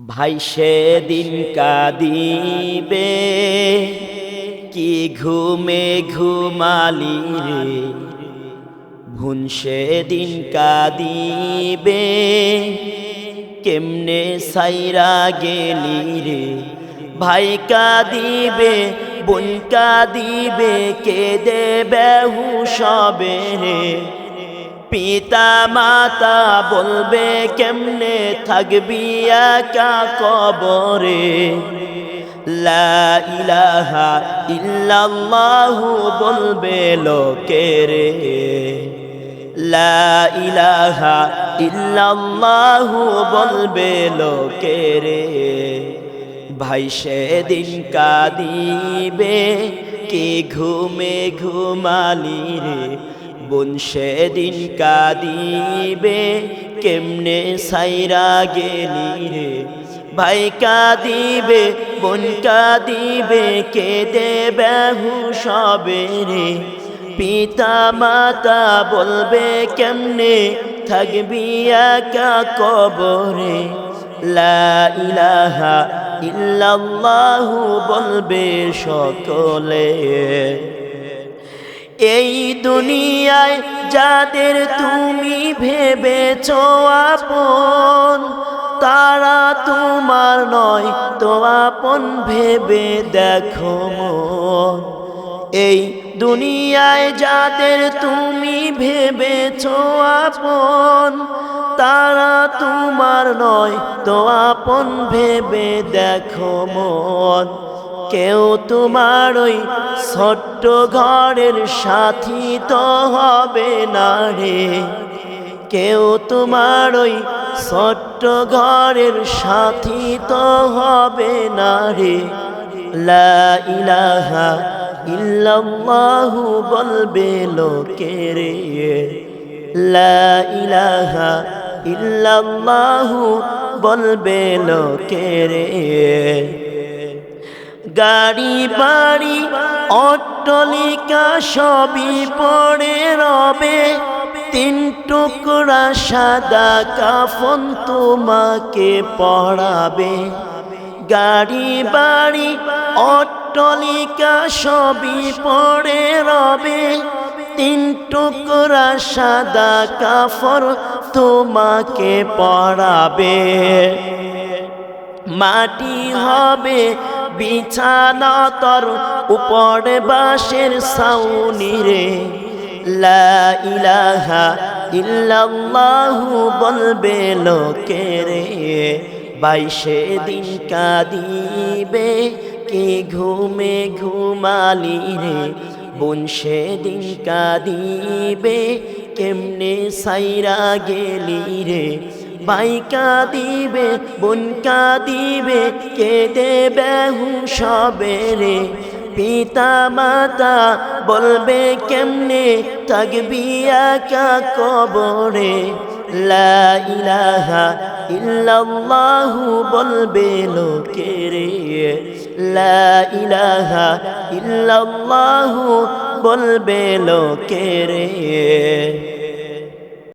ভাই সেদিন কাঁদিবে, কি ঘুমে ঘুমালি রে? ভুন সেদিন কাঁদিবে, কেমনে সাইরা গেলি রে? ভাই কাঁদিবে, বোন কাঁদিবে কে দেবে হুসবে রে? পিতা মাতা বলবে, কেমনে থাকবি একা কবরে? লা ইলাহা বলবে লোকেরে লা ইলাহা ইল্লাল্লাহু বলবে লোকেরে ভাই সেদিন কাঁদিবে, কি ঘুমে ঘুমালি রে? বোন সেদিন কাঁদিবে, কেমনে সাইরা গেলি রে? ভাই কাঁদিবে, বোন কাঁদিবে কে দেবে সবে রে। পিতা মাতা বলবে, কেমনে থাকবি একা কবরে? লা ইলাহা বলবে সকলে। এই দুনিয়ায় যাদের তুমি ভেবেছ আপন, তারা তোমার নয় তো আপন ভেবে দেখো মন। এই দুনিয়ায় যাদের তুমি ভেবেছ আপন, তারা তোমার নয় তো আপন ভেবে দেখো মন। কেউ তোমার ওই ছোট্ট ঘরের সাথী তো হবে না রে। কেউ তোমার ওই ছোট্ট ঘরের সাথী তো হবে না রে। লা ইলাহা ইল্লাল্লাহু বলবে লোকেরে লা ইলাহা ইল্লাল্লাহু বলবে লোকেরে গাড়ি, বাড়ি, অট্টলিকা সবই পড়ে রবে। তিন টুকরা সাদা কাফন তোমাকে পড়াবে গাড়ি, বাড়ি, অট্টলিকা সবই পড়ে রবে। তিন টুকরা সাদা কাফর তোমাকে পড়াবে মাটি হবে বিছানা তর উপরে বাঁশের সাউনি রে। লা ইলাহা বলবে লোকেরে বাইশে দিন কাঁদিবে, কে ঘুমে ঘুমালি রে? বোন সেদিন কাঁদিবে, কেমনে সাইরা গেলি রে? ভাই কাঁদিবে, বোন কাঁদিবে কে দেবে সবে রে। পিতা, মাতা বলবে কেমনে থাকবি একা কবরে? লা ইলাহা বলবে লোকেরে লা ইলাহা বলবে লোকেরে